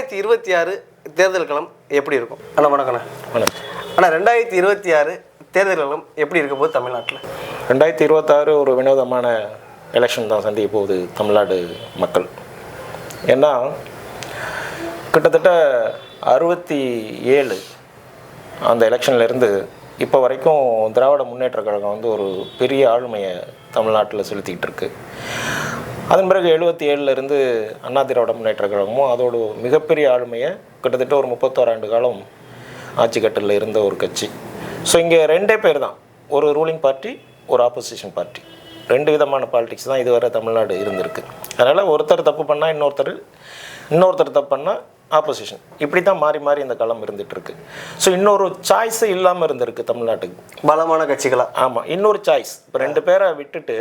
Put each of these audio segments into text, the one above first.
ரெண்டாயிரத்தி இருபத்தி ஆறு தேர்தல் களம் எப்படி இருக்கும்? அண்ணா வணக்கண்ணா வணக்கம். அண்ணா ரெண்டாயிரத்தி இருபத்தி ஆறு தேர்தல் களம் எப்படி இருக்க போகுது தமிழ்நாட்டில்? ரெண்டாயிரத்தி இருபத்தாறு ஒரு வினோதமான எலெக்ஷன் தான் சந்திக்க போகுது தமிழ்நாடு மக்கள். ஏன்னா கிட்டத்தட்ட அறுபத்தி ஏழு அந்த எலெக்ஷன்ல இருந்து இப்போ வரைக்கும் திராவிட முன்னேற்ற கழகம் வந்து ஒரு பெரிய ஆளுமையை தமிழ்நாட்டில் செலுத்திக்கிட்டு இருக்கு. அதன் பிறகு எழுபத்தி ஏழுலேருந்து அண்ணா திராவிட முன்னேற்ற கழகமும் அதோட மிகப்பெரிய ஆளுமையை கிட்டத்தட்ட ஒரு முப்பத்தோராண்டு காலம் ஆட்சி கட்டில் இருந்த ஒரு கட்சி. ஸோ இங்கே ரெண்டே பேர் தான் ஒரு ரூலிங் பார்ட்டி ஒரு ஆப்போசிஷன் பார்ட்டி ரெண்டு விதமான பாலிடிக்ஸ் தான் இதுவரை தமிழ்நாடு இருந்திருக்கு. அதனால் ஒருத்தர் தப்பு பண்ணால் இன்னொருத்தர் இன்னொருத்தர் தப்பு பண்ணால் ஆப்போசிஷன் இப்படி தான் மாறி மாறி இந்த களம் இருந்துட்டு இருக்கு ஸோ இன்னொரு சாய்ஸே இல்லாமல் இருந்திருக்கு தமிழ்நாட்டுக்கு. பலமான கட்சிகளா? ஆமாம் இன்னொரு சாய்ஸ் இப்போ ரெண்டு பேரை விட்டுட்டு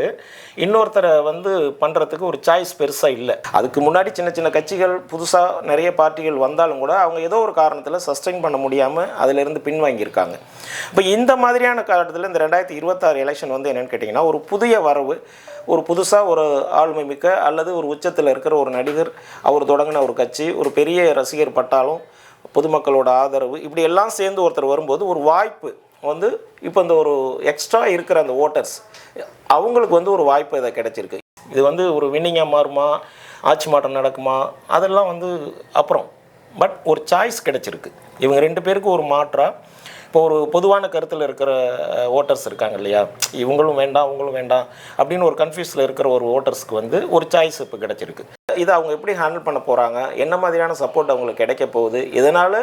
இன்னொருத்தரை வந்து பண்ணுறதுக்கு ஒரு சாய்ஸ் பெருசாக இல்லை. அதுக்கு முன்னாடி சின்ன சின்ன கட்சிகள் புதுசாக நிறைய பார்ட்டிகள் வந்தாலும் கூட அவங்க ஏதோ ஒரு காரணத்தில் சஸ்டெயின் பண்ண முடியாமல் அதிலிருந்து பின்வாங்கியிருக்காங்க. இப்போ இந்த மாதிரியான காலத்தில் இந்த ரெண்டாயிரத்தி இருபத்தாறு எலெக்ஷன் வந்து என்னென்னு கேட்டிங்கன்னா ஒரு புதிய வரவு ஒரு புதுசாக ஒரு ஆளுமை மிக்க அல்லது ஒரு உச்சத்தில் இருக்கிற ஒரு நடிகர் அவர் தொடங்கின ஒரு கட்சி ஒரு பெரிய ரசிகர் பட்டாலும் பொதுமக்களோட ஆதரவு இப்படி எல்லாம் சேர்ந்து ஒருத்தர் வரும்போது ஒரு வாய்ப்பு வந்து இப்போ இந்த ஒரு எக்ஸ்ட்ரா இருக்கிற அந்த ஓட்டர்ஸ் அவங்களுக்கு வந்து ஒரு வாய்ப்பு இதை கிடைச்சிருக்கு. இது வந்து ஒரு வின்னிங்காக மாறுமா ஆட்சி மாற்றம் நடக்குமா அதெல்லாம் வந்து அப்புறம். பட் ஒரு சாய்ஸ் கிடச்சிருக்கு. இவங்க ரெண்டு பேருக்கு ஒரு மாற்றாக இப்போ ஒரு பொதுவான கருத்தில் இருக்கிற ஓட்டர்ஸ் இருக்காங்க இல்லையா? இவங்களும் வேண்டாம் அவங்களும் வேண்டாம் அப்படின்னு ஒரு கன்ஃபியூஸில் இருக்கிற ஒரு ஓட்டர்ஸ்க்கு வந்து ஒரு சாய்ஸ் இப்போ கிடச்சிருக்கு. இதை அவங்க எப்படி ஹேண்டில் பண்ண போகிறாங்க என்ன மாதிரியான சப்போர்ட் அவங்களுக்கு கிடைக்க போகுது? இதனால்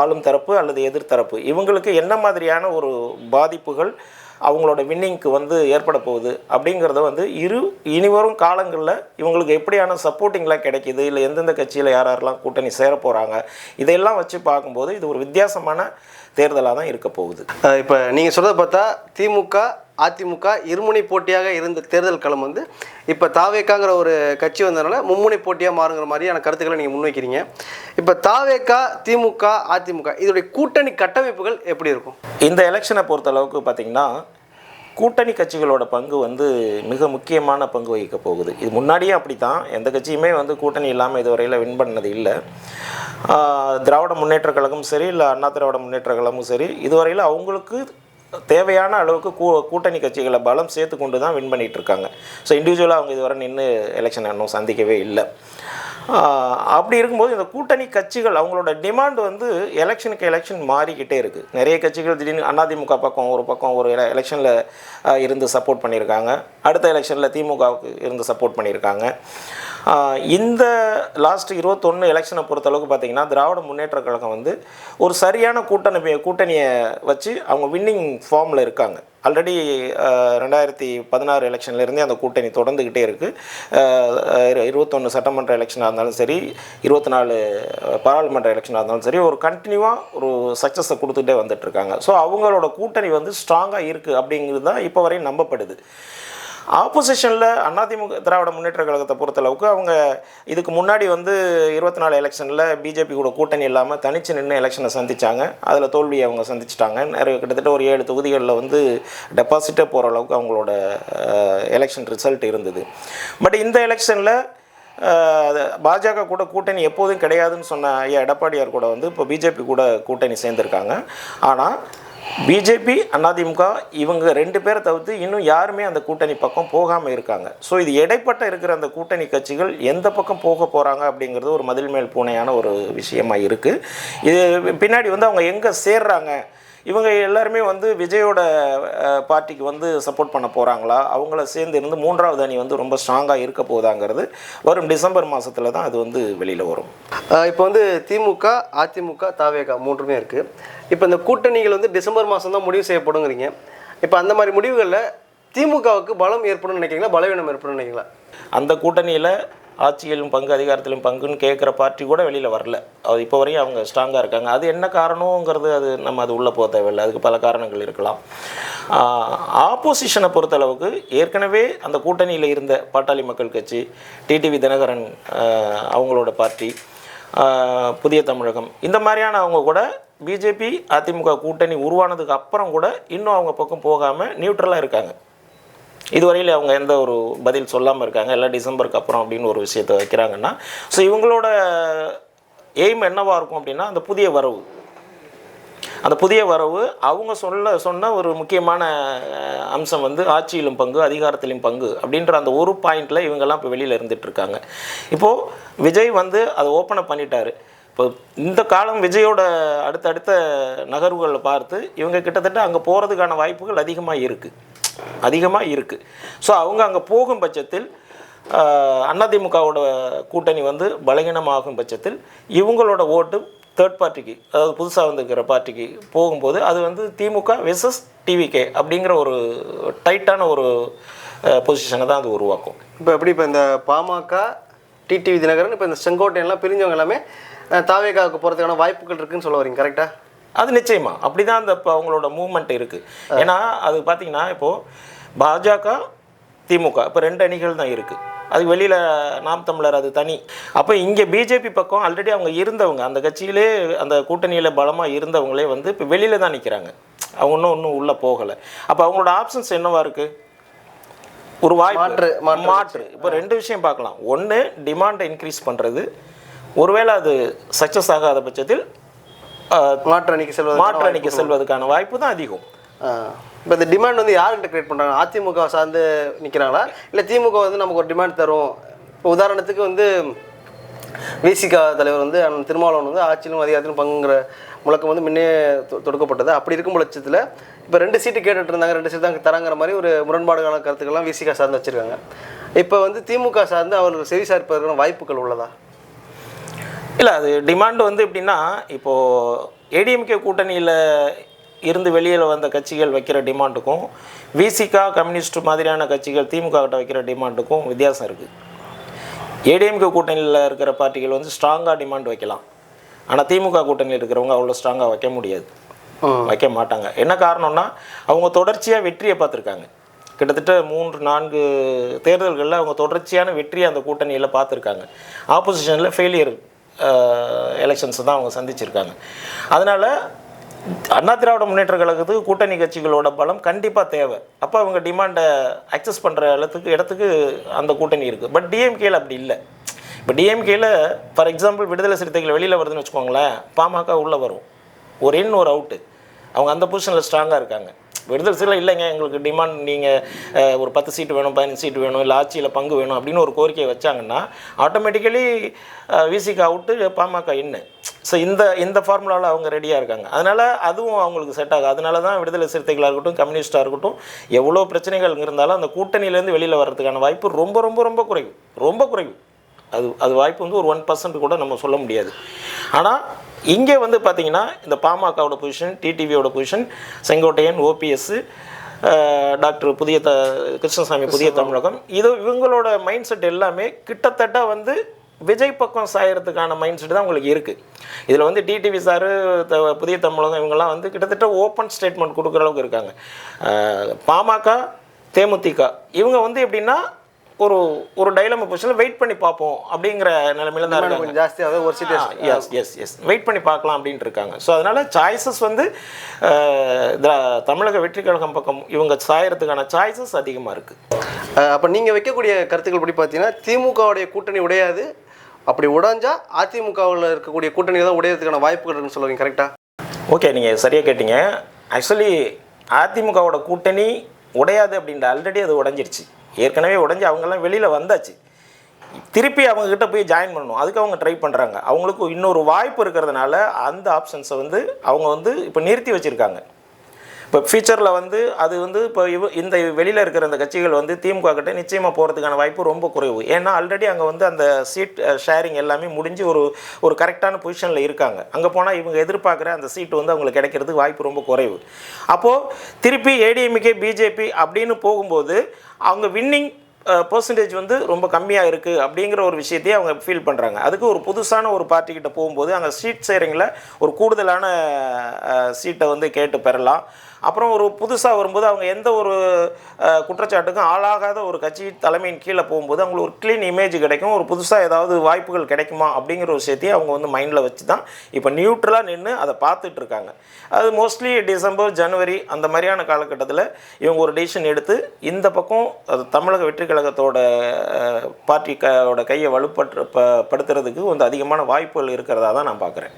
ஆளும் தரப்பு அல்லது எதிர்த்தரப்பு இவங்களுக்கு என்ன மாதிரியான ஒரு பாதிப்புகள் அவங்களோட வின்னிங்க்கு வந்து ஏற்பட போகுது? அப்படிங்கிறத வந்து இரு இனிவரும் காலங்களில் இவங்களுக்கு எப்படியான சப்போர்ட்டிங்லாம் கிடைக்கிது? இல்லை எந்தெந்த கட்சியில் யார் யாரெல்லாம் கூட்டணி சேர போகிறாங்க இதையெல்லாம் வச்சு பார்க்கும்போது இது ஒரு வித்தியாசமான தேர்தலாக தான் இருக்க போகுது. இப்போ நீங்கள் சொல்கிறத பார்த்தா திமுக அதிமுக இருமுனை போட்டியாக இருந்த தேர்தல் களம் வந்து இப்போ தாவேக்காங்கிற ஒரு கட்சி வந்ததுனால மும்முனை போட்டியாக மாறுங்கிற மாதிரியான கருத்துக்களை நீங்கள் முன்வைக்கிறீங்க. இப்போ தாவேக்கா திமுக அதிமுக இதோடைய கூட்டணி கட்டமைப்புகள் எப்படி இருக்கும்? இந்த எலெக்ஷனை பொறுத்த அளவுக்கு பார்த்திங்கன்னா கூட்டணி கட்சிகளோட பங்கு வந்து மிக முக்கியமான பங்கு வகிக்க போகுது. இது முன்னாடியே அப்படி தான் எந்த கட்சியுமே வந்து கூட்டணி இல்லாமல் இதுவரையில் வின் பண்ணது இல்லை. திராவிட முன்னேற்ற கழகமும் சரி இல்லை அண்ணா திராவிட முன்னேற்ற கழகமும் சரி இதுவரையில் அவங்களுக்கு தேவையான அளவுக்கு கூ கூட்டணி கட்சிகளை பலம் சேர்த்து கொண்டு தான் வின் பண்ணிகிட்டு இருக்காங்க ஸோ இண்டிவிஜுவலாக அவங்க இதுவரை நின்று எலெக்ஷன் இன்னும் சந்திக்கவே இல்லை. அப்படி இருக்கும்போது இந்த கூட்டணி கட்சிகள் அவங்களோட டிமாண்ட் வந்து எலெக்ஷனுக்கு எலெக்ஷன் மாறிக்கிட்டே இருக்குது நிறைய கட்சிகள் திடீர்னு அதிமுக பக்கம் ஒரு பக்கம் ஒரு எலெக்ஷனில் இருந்து சப்போர்ட் பண்ணியிருக்காங்க. அடுத்த எலெக்ஷனில் திமுகவுக்கு இருந்து சப்போர்ட் பண்ணியிருக்காங்க. இந்த லாஸ்ட் இருபத்தொன்று எலெக்ஷனை பொறுத்தளவுக்கு பார்த்தீங்கன்னா திராவிட முன்னேற்ற கழகம் வந்து ஒரு சரியான கூட்டணி கூட்டணியை வச்சு அவங்க வின்னிங் ஃபார்மில் இருக்காங்க. ஆல்ரெடி ரெண்டாயிரத்தி பதினாறு எலெக்ஷன்லேருந்தே அந்த கூட்டணி தொடர்ந்துக்கிட்டே இருக்குது இருபத்தொன்று சட்டமன்ற எலெக்ஷனாக இருந்தாலும் சரி இருபத்தி நாலு பாராளுமன்ற எலெக்ஷனாக இருந்தாலும் சரி ஒரு கண்டினியூவாக ஒரு சக்ஸஸை கொடுத்துட்டே வந்துட்டுருக்காங்க ஸோ அவங்களோட கூட்டணி வந்து ஸ்ட்ராங்காக இருக்குது அப்படிங்கிறது தான் இப்போ வரையும் நம்பப்படுது. ஆப்போசிஷனில் அதிமுக திராவிட முன்னேற்ற கழகத்தை பொறுத்தளவுக்கு அவங்க இதுக்கு முன்னாடி வந்து இருபத்தி நாலு எலெக்ஷனில் பிஜேபி கூட கூட்டணி இல்லாமல் தனிச்சு நின்று எலெக்ஷனை சந்திச்சாங்க. அதில் தோல்வியை அவங்க சந்திச்சிட்டாங்க. நிறைய கிட்டத்தட்ட ஒரு ஏழு தொகுதிகளில் வந்து டெபாசிட்டே போகிற அளவுக்கு அவங்களோட எலெக்ஷன் ரிசல்ட் இருந்தது. பட் இந்த எலெக்ஷனில் பாஜக கூட கூட்டணி எப்போதும் கிடையாதுன்னு சொன்ன ஐயா எடப்பாடியார் கூட வந்து இப்போ பிஜேபி கூட கூட்டணி சேர்ந்துருக்காங்க. ஆனால் பிஜேபி அதிமுக இவங்க ரெண்டு பேரை தவிர்த்து இன்னும் யாருமே அந்த கூட்டணி பக்கம் போகாமல் இருக்காங்க. ஸோ இது இடைப்பட்ட இருக்கிற அந்த கூட்டணி கட்சிகள் எந்த பக்கம் போக போகிறாங்க அப்படிங்கிறது ஒரு மதில் மேல் பூனையான ஒரு விஷயமா இருக்குது இது பின்னாடி வந்து அவங்க எங்கே சேர்றாங்க? இவங்க எல்லாருமே வந்து விஜயோட பார்ட்டிக்கு வந்து சப்போர்ட் பண்ண போகிறாங்களா அவங்கள சேர்ந்து இருந்து மூன்றாவது அணி வந்து ரொம்ப ஸ்ட்ராங்காக இருக்க போகுதாங்கிறது வரும் டிசம்பர் மாதத்தில் தான் அது வந்து வெளியில் வரும். இப்போ வந்து திமுக அதிமுக தாவேகா மூன்றுமே இருக்குது இப்போ இந்த கூட்டணிகள் வந்து டிசம்பர் மாதம் தான் முடிவு செய்யப்படுங்கிறீங்க. இப்போ அந்த மாதிரி முடிவுகளில் திமுகவுக்கு பலம் ஏற்படும் நினைக்கிறீங்களா? பலவீனம் ஏற்படும் நினைக்கிறீங்களா? அந்த கூட்டணியில் ஆட்சியிலும் பங்கு அதிகாரத்திலும் பங்குன்னு கேட்குற பார்ட்டி கூட வெளியில் வரல. அது இப்போ வரையும் அவங்க ஸ்ட்ராங்காக இருக்காங்க. அது என்ன காரணங்கிறது அது நம்ம அது உள்ளே போக தேவையில்லை. அதுக்கு பல காரணங்கள் இருக்கலாம். ஆப்போசிஷனை பொறுத்தளவுக்கு ஏற்கனவே அந்த கூட்டணியில் இருந்த பாட்டாளி மக்கள் கட்சி டிடிவி தினகரன் அவங்களோட பார்ட்டி புதிய தமிழகம் இந்த மாதிரியான அவங்க கூட பிஜேபி அதிமுக கூட்டணி உருவானதுக்கு அப்புறம் கூட இன்னும் அவங்க பக்கம் போகாமல் நியூட்ரலாக இருக்காங்க. இதுவரையில் அவங்க எந்த ஒரு பதில் சொல்லாமல் இருக்காங்க. எல்லாம் டிசம்பருக்கு அப்புறம் அப்படின்னு ஒரு விஷயத்தை வைக்கிறாங்கன்னா ஸோ இவங்களோட எய்ம் என்னவா இருக்கும் அப்படின்னா அந்த புதிய வரவு. அந்த புதிய வரவு அவங்க சொல்ல சொன்ன ஒரு முக்கியமான அம்சம் வந்து ஆட்சியிலும் பங்கு அதிகாரத்திலும் பங்கு அப்படின்ற அந்த ஒரு பாயிண்டில் இவங்கெல்லாம் இப்போ வெளியில் இருந்துகிட்ருக்காங்க இப்போது விஜய் வந்து அதை ஓப்பனை பண்ணிட்டார் பண்ணிட்டாரு. இப்போ இந்த காலம் விஜயோட அடுத்தடுத்த நகர்வுகளை பார்த்து இவங்க கிட்டத்தட்ட அங்கே போகிறதுக்கான வாய்ப்புகள் அதிகமாக இருக்குது அதிகமாக இருக்குது ஸோ அவங்க அங்கே போகும் பட்சத்தில் அதிமுகவோட கூட்டணி வந்து பலகீனமாகும் பட்சத்தில் இவங்களோட ஓட்டு தேர்ட் பார்ட்டிக்கு அதாவது புதுசாக வந்திருக்கிற பார்ட்டிக்கு போகும்போது அது வந்து திமுக வெர்சஸ் டிவிகே அப்படிங்கிற ஒரு டைட்டான ஒரு பொசிஷனை தான் அது உருவாக்கும். இப்போ எப்படி இப்போ இந்த பாமக டிடிவி தினகரன் இப்போ இந்த செங்கோட்டையெல்லாம் பிரிஞ்சவங்க எல்லாமே தாவேகாவுக்கு போகிறதுக்கான வாய்ப்புகள் இருக்குதுன்னு சொல்ல வரீங்க கரெக்டாக அது நிச்சயமா. அப்படி தான் அந்த இப்போ அவங்களோட மூவ்மெண்ட் இருக்குது ஏன்னா அது பார்த்தீங்கன்னா இப்போது பாஜக திமுக இப்போ ரெண்டு அணிகள் தான் இருக்குது அது வெளியில் நாம் தமிழர் அது தனி. அப்போ இங்கே பிஜேபி பக்கம் ஆல்ரெடி அவங்க இருந்தவங்க அந்த கட்சியிலே அந்த கூட்டணியில் பலமாக இருந்தவங்களே வந்து இப்போ வெளியில் தான் நிற்கிறாங்க அவங்க இன்னும் இன்னும் உள்ளே போகலை. அப்போ அவங்களோட ஆப்ஷன்ஸ் என்னவா இருக்குது ஒரு வாய்ப்பு. மாற்று இப்போ ரெண்டு விஷயம் பார்க்கலாம். ஒன்று டிமாண்டை இன்க்ரீஸ் பண்ணுறது ஒருவேளை அது சக்ஸஸ் ஆகாத பட்சத்தில் ஆஹ், மாற்று அணிக்கு செல்வது மாற்று அணிக்கு செல்வதற்கான வாய்ப்பு தான் அதிகம் இப்போ இந்த டிமாண்ட் வந்து யார்கிட்ட கிரியேட் பண்ணுறாங்க அதிமுக சார்ந்து நிற்கிறாங்களா இல்லை திமுக வந்து நமக்கு ஒரு டிமாண்ட் தரும். இப்போ உதாரணத்துக்கு வந்து விசிகா தலைவர் வந்து திருமாவளவன் வந்து ஆட்சியிலும் அதிகாரத்திலும் பங்குங்கிற முழக்கம் வந்து முன்னே தொடுக்கப்பட்டது. அப்படி இருக்கும் பட்சத்தில் இப்போ ரெண்டு சீட்டு கேட்டுட்டு இருந்தாங்க ரெண்டு சீட்டு தான் தராங்கிற மாதிரி ஒரு முரண்பாடுகான கருத்துக்கள்லாம் விசிகா சார்ந்து வச்சுருக்காங்க. இப்போ வந்து திமுக சார்ந்து அவர்கள் செவி சார்ப்பதற்கான வாய்ப்புகள் உள்ளதா? இல்லை அது டிமாண்ட் வந்து எப்படின்னா இப்போது ஏடிஎம்கே கூட்டணியில் இருந்து வெளியில் வந்த கட்சிகள் வைக்கிற டிமாண்டுக்கும் விசிகா கம்யூனிஸ்ட் மாதிரியான கட்சிகள் திமுக கிட்ட வைக்கிற டிமாண்டுக்கும் வித்தியாசம் இருக்குது ஏடிஎம்கே கூட்டணியில் இருக்கிற பார்ட்டிகள் வந்து ஸ்ட்ராங்காக டிமாண்ட் வைக்கலாம். ஆனால் திமுக கூட்டணியில் இருக்கிறவங்க அவ்வளோ ஸ்ட்ராங்காக வைக்க முடியாது. வைக்க மாட்டாங்க. என்ன காரணம்னா அவங்க தொடர்ச்சியாக வெற்றியை பார்த்துருக்காங்க. கிட்டத்தட்ட மூன்று நான்கு தேர்தல்களில் அவங்க தொடர்ச்சியான வெற்றியை அந்த கூட்டணியில் பார்த்துருக்காங்க. ஆப்போசிஷனில் ஃபெயிலியர் எலெக்ஷன்ஸ் தான் அவங்க சந்திச்சிருக்காங்க. அதனால் அண்ணா திராவிட முன்னேற்ற கழகத்துக்கு கூட்டணி கட்சிகளோட பலம் கண்டிப்பாக தேவை. அப்போ அவங்க டிமாண்டை அக்சஸ் பண்ணுற இடத்துக்கு இடத்துக்கு அந்த கூட்டணி இருக்குது பட் டிஎம்கேல அப்படி இல்லை. இப்போ டிஎம்கேல ஃபார் எக்ஸாம்பிள் விடுதலை சிறுத்தைகள் வெளியில் வருதுன்னு வச்சுக்கோங்களேன் பாமக உள்ளே வரும். ஒரு இன் ஒரு அவுட்டு அவங்க அந்த பொசிஷனில் ஸ்ட்ராங்காக இருக்காங்க. விடுதலை சிறையில் இல்லைங்க. எங்களுக்கு டிமாண்ட் நீங்கள் ஒரு பத்து சீட்டு வேணும் பதினஞ்சு சீட்டு வேணும் இல்லை ஆட்சியில் பங்கு வேணும் அப்படின்னு ஒரு கோரிக்கையை வச்சாங்கன்னா ஆட்டோமேட்டிக்கலி விசிக்கு அவுட்டு பாமக இன்னு ஸோ இந்த இந்த ஃபார்முலாவில் அவங்க ரெடியாக இருக்காங்க. அதனால் அதுவும் அவங்களுக்கு செட் ஆகும் அதனால தான் விடுதலை சிறுத்தைகளாக இருக்கட்டும் கம்யூனிஸ்டாக இருக்கட்டும் எவ்வளோ பிரச்சனைகள் இருந்தாலும் அந்த கூட்டணியிலேருந்து வெளியில் வர்றதுக்கான வாய்ப்பு ரொம்ப ரொம்ப ரொம்ப குறைவு. ரொம்ப குறைவு. அது அது வாய்ப்பு வந்து ஒரு ஒன் பர்சன்ட் கூட நம்ம சொல்ல முடியாது. ஆனால் இங்கே வந்து பார்த்தீங்கன்னா இந்த பாமகவோட பொசிஷன் டிடிவியோட பொசிஷன் செங்கோட்டையன் ஓபிஎஸ் டாக்டர் புதிய த கிருஷ்ணசாமி புதிய தமிழகம். இது இவங்களோட மைண்ட் செட் எல்லாமே கிட்டத்தட்ட வந்து விஜய் பக்கம் சாயறதுக்கான மைண்ட் செட் தான் உங்களுக்கு இருக்குது இதில் வந்து டிடிவி சார் புதிய தமிழகம் இவங்கெல்லாம் வந்து கிட்டத்தட்ட ஓப்பன் ஸ்டேட்மெண்ட் கொடுக்குற அளவுக்கு இருக்காங்க. பாமக தேமுதிக இவங்க வந்து எப்படின்னா ஒரு ஒரு டைலம பொசிஷனில் வெயிட் பண்ணி பார்ப்போம் அப்படிங்கிற நிலைமையில தான் இருக்காங்க. கொஞ்சம் ஜாஸ்தியாக ஒரு seat S S S wait பண்ணி பார்க்கலாம் அப்படின்ட்டு இருக்காங்க. ஸோ அதனால் சாய்ஸஸ் வந்து தமிழக வெற்றி கழகம் பக்கம் இவங்க சாயறதுக்கான சாய்ஸஸ் அதிகமாக இருக்குது அப்போ நீங்கள் வைக்கக்கூடிய கருத்துக்கள் படி பார்த்தீங்கன்னா திமுகவுடைய கூட்டணி உடையாது. அப்படி உடைஞ்சா அதிமுகவில் இருக்கக்கூடிய கூட்டணி தான் உடையறதுக்கான வாய்ப்புகள் இருக்குன்னு சொல்லுவீங்க கரெக்டாக ஓகே நீங்கள் சரியாக கேட்டீங்க. ஆக்சுவலி அதிமுகவோட கூட்டணி உடையாது அப்படின்ற ஆல்ரெடி அது உடைஞ்சிருச்சு. ஏற்கனவே உடஞ்சி அவங்கெல்லாம் வெளியில் வந்தாச்சு. திருப்பி அவங்கக்கிட்ட போய் ஜாயின் பண்ணணும். அதுக்கு அவங்க ட்ரை பண்ணுறாங்க அவங்களுக்கு இன்னொரு வாய்ப்பு இருக்கிறதுனால அந்த ஆப்ஷன்ஸை வந்து அவங்க வந்து இப்போ நிறுத்தி வச்சுருக்காங்க. இப்போ ஃபியூச்சரில் வந்து அது வந்து இப்போ இவ இந்த வெளியில் இருக்கிற அந்த கட்சிகள் வந்து திமுக கிட்ட நிச்சயமாக போகிறதுக்கான வாய்ப்பு ரொம்ப குறைவு. ஏன்னா ஆல்ரெடி அங்கே வந்து அந்த சீட் ஷேரிங் எல்லாமே முடிஞ்சு ஒரு ஒரு கரெக்டான பொசிஷனில் இருக்காங்க. அங்கே போனால் இவங்க எதிர்பார்க்குற அந்த சீட் வந்து அவங்களுக்கு கிடைக்கிறதுக்கு வாய்ப்பு ரொம்ப குறைவு. அப்போது திருப்பி ஏடிஎம்கே பிஜேபி அப்படின்னு போகும்போது அவங்க வின்னிங் பர்சன்டேஜ் வந்து ரொம்ப கம்மியாக இருக்குது அப்படிங்கிற ஒரு விஷயத்தையே அவங்க ஃபீல் பண்ணுறாங்க அதுக்கு ஒரு புதுசான ஒரு பார்ட்டிக்கிட்ட போகும்போது அங்கே சீட் ஷேரிங்கில் ஒரு கூடுதலான சீட்டை வந்து கேட்டு பெறலாம். அப்புறம் ஒரு புதுசாக வரும்போது அவங்க எந்த ஒரு குற்றச்சாட்டுக்கும் ஆளாகாத ஒரு கட்சி தலைமையின் கீழே போகும்போது அவங்களுக்கு ஒரு க்ளீன் இமேஜ் கிடைக்கும். ஒரு புதுசாக ஏதாவது வாய்ப்புகள் கிடைக்குமா அப்படிங்கிற ஒரு விஷயத்தையும் அவங்க வந்து மைண்டில் வச்சு தான் இப்போ நியூட்ரலாக நின்று அதை பார்த்துட்டு இருக்காங்க. அது மோஸ்ட்லி டிசம்பர் ஜனவரி அந்த மாதிரியான காலகட்டத்தில் இவங்க ஒரு டிசிஷன் எடுத்து இந்த பக்கம் அது தமிழக வெற்றி கழகத்தோட பார்ட்டி கையை வலுப்பற்று படுத்துறதுக்கு வந்து அதிகமான வாய்ப்புகள் இருக்கிறதா தான் நான் பார்க்குறேன்.